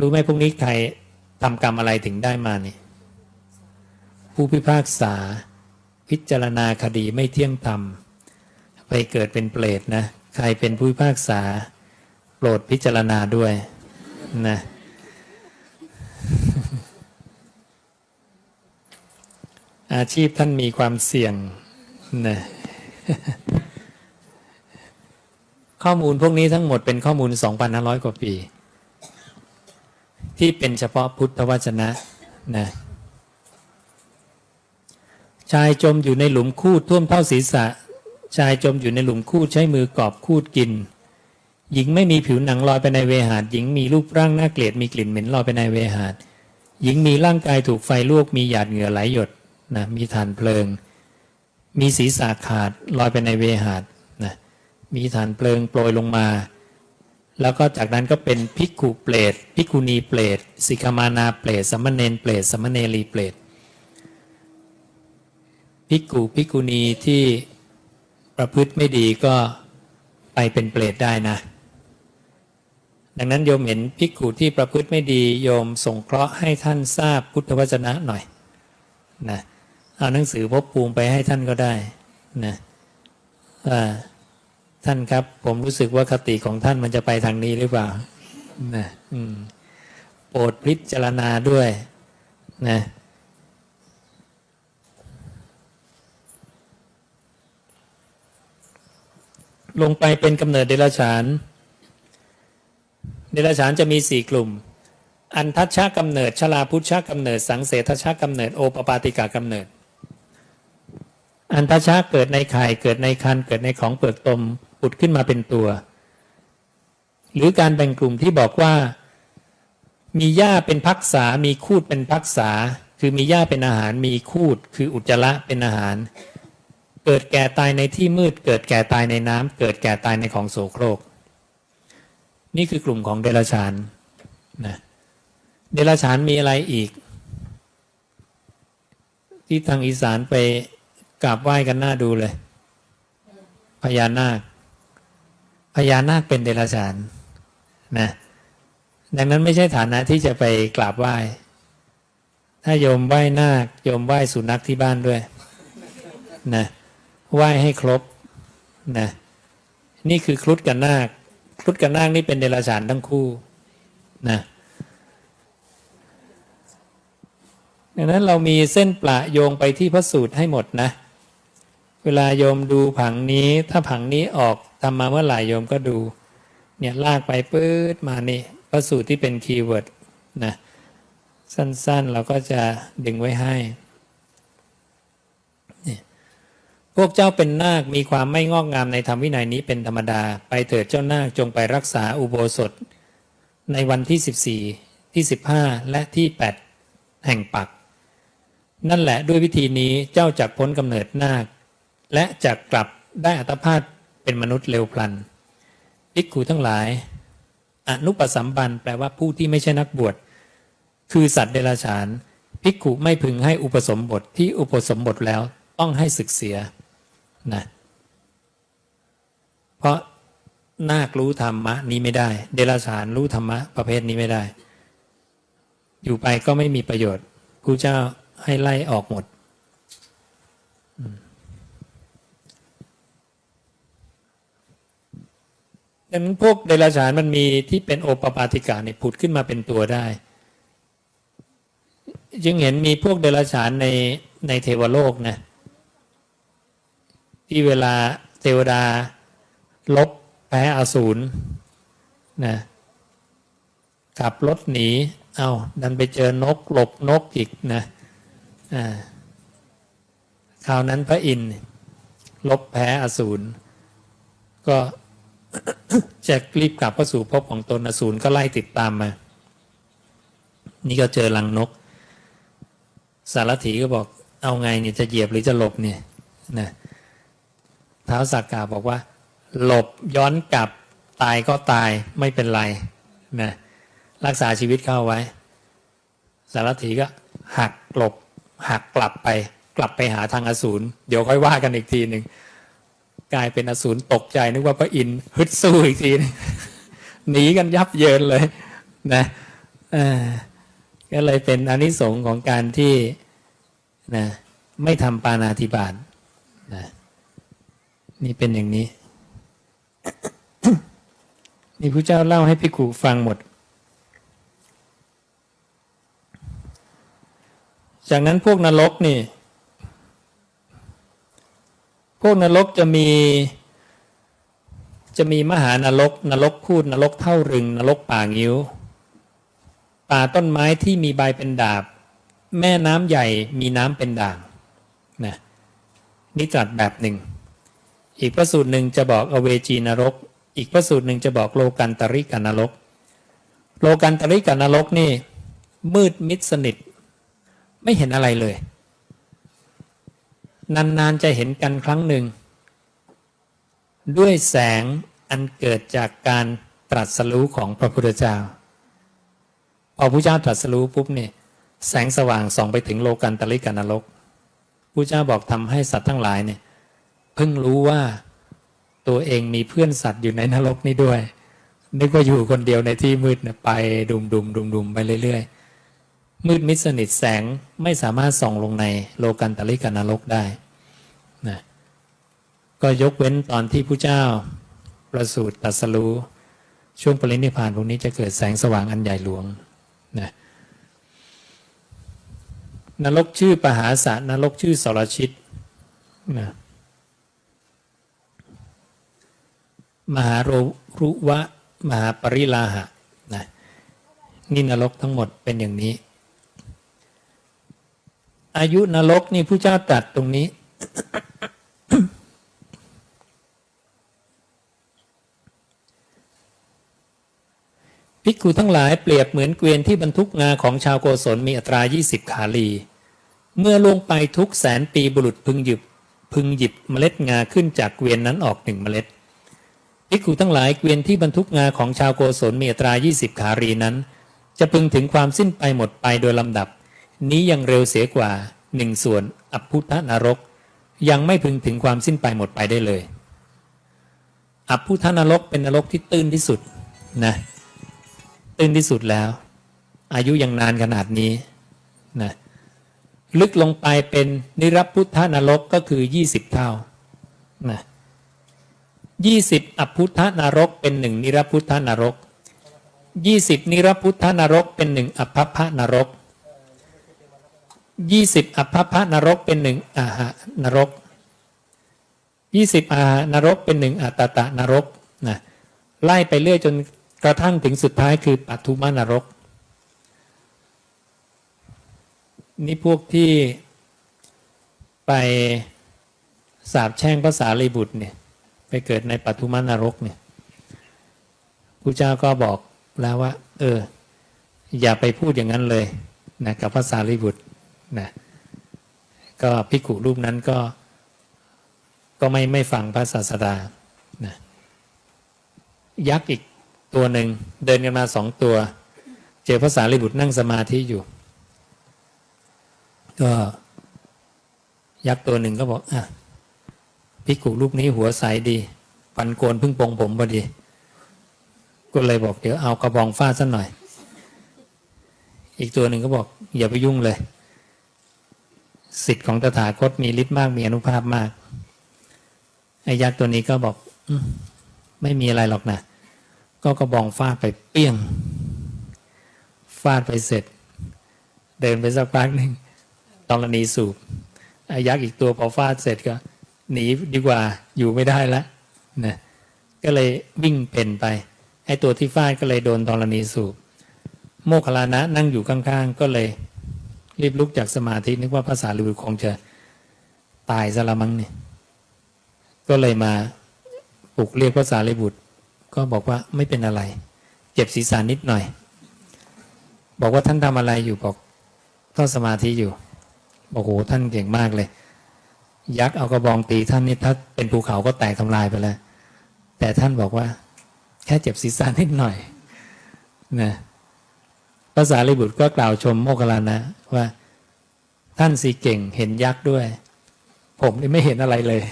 รู้ไหมพวกนี้ใครทำกรรมอะไรถึงได้มาเนี่ยผู้พิพากษา พิจารณาคดีไม่เที่ยงธรรม ไปเกิดเป็นเปรตนะ ใครเป็นผู้พิพากษา โปรดพิจารณาด้วยนะอาชีพท่านมีความเสี่ยงนะข้อมูลพวกนี้ทั้งหมดเป็นข้อมูล 2,500 กว่าปี ที่เป็นเฉพาะพุทธวจนะนะชายจมอยู่ในหลุมคูดท่วมเท่าศีรษะ ชายจมอยู่ในหลุมคูดใช้มือกอบคูดกิน หญิงไม่มีผิวหนังลอยไปในเวหาดหญิงมีรูปร่างน่าเกลียดมีกลิ่นเหม็นลอยไปในเวหาดหญิงมีร่างกายถูกไฟลวกมีหยาดเหงื่อไหลหยดนะมีฐานเพลิง มีศีรษะขาดลอยไปในเวหาดนะมีฐานเพลิงโปรยลงมา แล้วก็จากนั้นก็เป็นภิกุเปรตภิกุณีเปรตสิกามานาเปรตสมณเณรเปรตสมณเณรีเปรตภิกขุภิกุณีที่ประพฤติไม่ดีก็ไปเป็นเปรตได้นะ ดังนั้นโยมเห็นภิกุที่ประพฤติไม่ดีโยมส่งเคราะห์ให้ท่านทราบพุทธวจนะหน่อยนะเอาหนังสือพบภูมิไปให้ท่านก็ได้นะว่า ท่านครับ ผมรู้สึกว่าคติของท่านมันจะไปทางนี้หรือเปล่านะอืมโปรดพิจารณาด้วยนะลงไปเป็นกำเนิดเดรัจฉาน เดรัจฉานจะมีสี่กลุ่ม อันทัชชากำเนิดชลาพุชชากำเนิด สังเสทชชากำเนิด โอปปาติกากำเนิด อันทัชชาเกิดในไข่เกิดในคันเกิดในของเปลือกตม ปุดขึ้นมาเป็นตัว หรือการแบ่งกลุ่มที่บอกว่า มีหญ้าเป็นพักษา มีคูดเป็นพักษา คือมีหญ้าเป็นอาหาร มีคูด คืออุจจาระเป็นอาหาร เกิดแก่ตายในที่มืด เกิดแก่ตายในน้ำเกิดแก่ตายในของโสโครก นี่คือกลุ่มของเดรัจฉานนะเดรัจฉานมีอะไรอีก ที่ทางอีสานไปกราบไหว้กันหน้าดูเลยพญานาค พญานาคเป็นเดรัจฉานนะดังนั้นไม่ใช่ฐานะที่จะไปกราบไหว้ ถ้าโยมไหว้นาคโยมไหว้สุนัขที่บ้านด้วยนะไหว้ให้ครบนะนี่คือครุฑกับนาคครุฑกับนาคนี่เป็นเดรัจฉานทั้งคู่นะดังนั้นเรามีเส้นประโยงไปที่พระสูตรให้หมดนะ เวลาโยมดูผังนี้ถ้าผังนี้ออก ทำมาเมื่อไหร่โยมก็ดูเนี่ยลากไปปื๊ดมานี่พระสูตรที่เป็นคีย์เวิร์ดนะสั้นๆเราก็จะดึงไว้ให้ พวกเจ้าเป็นนาคมีความไม่งอกงามในธรรมวินัยนี้เป็นธรรมดา ไปเถิดเจ้านาคจงไปรักษาอุโบสถ ในวันที่ 14 ที่ 15 และที่ 8 แห่งปัก นั่นแหละด้วยวิธีนี้เจ้าจักพ้นกำเนิดนาค และจักกลับได้อัตภาพ เป็นมนุษย์เร็วพลันภิกขุทั้งหลาย อนุปสัมบันแปลว่าผู้ที่ไม่ใช่นักบวช คือสัตว์เดรัจฉานภิกขุไม่พึงให้อุปสมบทที่อุปสมบทแล้วต้องให้ศึกเสียนะเพราะนาครู้ธรรมะนี้ไม่ได้ เดรัจฉานรู้ธรรมะประเภทนี้ไม่ได้ อยู่ไปก็ไม่มีประโยชน์ครูเจ้าให้ไล่ออกหมด ดังนั้นพวกเดรัจฉานมันมีที่เป็นโอปปาติกาเนี่ยผุดขึ้นมาเป็นตัวได้จึงเห็นมีพวกเดรัจฉานในในเทวโลกนะที่เวลาเทวดาลบแพ้อสูรนะขับรถหนี เอาดันไปเจอนกหลบนกอีกนะอ่าคราวนั้นพระอินทร์ลบแพ้อสูรก็ จะรีบกลับเข้าสู่ภพของตนอสูรก็ไล่ติดตามมา นี่ก็เจอลังนก สารถีก็บอกเอาไงเนี่ยจะเหยียบหรือจะหลบเนี่ยนะท้าวสักกาบอกว่า หลบย้อนกลับตายก็ตายไม่เป็นไรนะรักษาชีวิตเข้าไว้ สารถีก็หักหลบหักกลับไป กลับไปหาทางอสูรเดี๋ยวค่อยว่ากันอีกทีหนึ่ง กลายเป็นอสูรตกใจนึกว่าพระอินทร์ฮึดสู้อีกทีนึงหนีกันยับเยินเลยนะก็เลยเป็นอนิสงส์ของการที่นะไม่ทำปานาธิบาตนะนี่เป็นอย่างนี้ นี่พระเจ้าเล่าให้พิกุฟังหมด จากนั้นพวกนรกนี่ พวกนรกจะมี จะมีมหานรกนรกพูดนรกเท่ารึง นรกป่างิ้ว ป่าต้นไม้ที่มีใบเป็นดาบ แม่น้ำใหญ่มีน้ำเป็นด่างนะนี่ตรัสแบบหนึ่ง อีกพระสูตรหนึ่งจะบอกอเวจีนรก อีกพระสูตรหนึ่งจะบอกโลกันตริกานรก โลกันตริกานรกนี่ มืดมิดสนิท ไม่เห็นอะไรเลย นานๆจะเห็นกันครั้งหนึ่ง ด้วยแสงอันเกิดจากการตรัสรู้ของพระพุทธเจ้า พอพระเจ้าตรัสรู้ปุ๊บเนี่ยแสงสว่างส่องไปถึงโลกันตริกานรกพระเจ้าบอกทำให้สัตว์ทั้งหลายเนี่ยเพิ่งรู้ว่าตัวเองมีเพื่อนสัตว์อยู่ในนรกนี้ด้วยนึกว่าอยู่คนเดียวในที่มืดเนี่ยไปดุมดุมดุมดุมไปเรื่อยๆ มืดมิดสนิทแสงไม่สามารถส่องลงในโลกันตริกานรกได้นะก็ยกเว้นตอนที่พระเจ้าประสูติตรัสรู้ช่วงปรินิพพานพวกนี้จะเกิดแสงสว่างอันใหญ่หลวงนะนรกชื่อปหาสะนรกชื่อสรชิตนะมหาโรรุวะ มหาปริลาหะนะนี่นรกทั้งหมดเป็นอย่างนี้ อายุนรกนี่ผู้เจ้าตรัสตรงนี้ ภิกขุทั้งหลายเปรียบเหมือนเกวียนที่บรรทุกงาของชาวโกศลมีอัตรา 20 ขาลี เมื่อลงไปทุกแสนปีบุรุษพึงหยิบพึงหยิบเมล็ดงาขึ้นจากเกวียนนั้นออกหนึ่งเมล็ดภิกขุทั้งหลายเกวียนที่บรรทุกงาของชาวโกศลมีอัตรา 20 ขารีนั้น จะพึงถึงความสิ้นไปหมดไปโดยลำดับ นี้ยังเร็วเสียกว่าหนึ่งส่วนอัพพุทธนรก ยังไม่พึงถึงความสิ้นไปหมดไปได้เลยอัพพุทธนรกเป็นนรกที่ตื้นที่สุดนะตื้นที่สุดแล้ว อายุยังนานขนาดนี้นะลึกลงไปเป็นนิรพุทธนรกก็คือ 20 เท่านะ20อพุทธนรกเป็นหนึ่งนิรพุทธนรก20นิรพุทธนรกเป็นหนึ่งอภพพนรก 20อภพพนรกเป็นหนึ่งอาหานรก20อาหานรกเป็นหนึ่งอัตตะนรกนะไล่ไปเรื่อยจนกระทั่งถึงสุดท้ายคือปัทุมานรก นี่พวกที่ไปสาบแช่งภาษาลีบุตรเนี่ยไปเกิดในปัทุมานรกเนี่ยพระเจ้าก็บอกแล้วว่า เออ อย่าไปพูดอย่างนั้นเลยนะกับภาษาลีบุตร นะก็พิกุรูปนั้นก็ก็ไม่ไม่ฟังพระศาสดานะยักษ์อีกตัวหนึ่งเดินกันมาสองตัว เจอภาษาลิบุตรนั่งสมาธิอยู่ ก็ยักษ์ตัวหนึ่งก็บอกอะพิกุรูปนี้หัวใสดี ปันโกนพึ่งปงผมพอดี ก็เลยบอกเดี๋ยวเอากระบองฟาดสักหน่อย อีกตัวหนึ่งก็บอก อย่าไปยุ่งเลย สิทธิ์ของตถาคตมีฤทธิ์มากมีอนุภาพมากไอ้ยักษ์ตัวนี้ก็บอกอไม่มีอะไรหรอกนะก็กระบองฟาดไปเปี้ยง ฟาดไปเสร็จ เดินไปสักพักหนึ่งตรณีสูบไอ้ยักษ์อีกตัวพอฟาดเสร็จก็ หนีดีกว่าอยู่ไม่ได้แล้วนะก็เลยวิ่งเป็นไปไอ้ตัวที่ฟาดก็เลยโดนธรณีสูบ โมคลานะนั่งอยู่ข้างๆ ก็เลย รีบลุกจากสมาธินึกว่าภาษาลิบุตรคงจะตายซะละมั้งเนี่ยก็เลยมาปลุกเรียกภาษาลิบุตร ก็บอกว่าไม่เป็นอะไร เจ็บศีรษะนิดหน่อย บอกว่าท่านทำอะไรอยู่บอกท่องสมาธิอยู่บอกโหท่านเก่งมากเลย ยักษ์เอากระบองตีท่านนี่ถ้าเป็นภูเขาก็แตกทำลายไปแล้ว แต่ท่านบอกว่า แค่เจ็บศีรษะนิดหน่อยนะ ภาษาลิบุตรก็กล่าวชมโมคคัลลานะว่าท่านสีเก่งเห็นยักษ์ด้วย ผมนี่ไม่เห็นอะไรเลย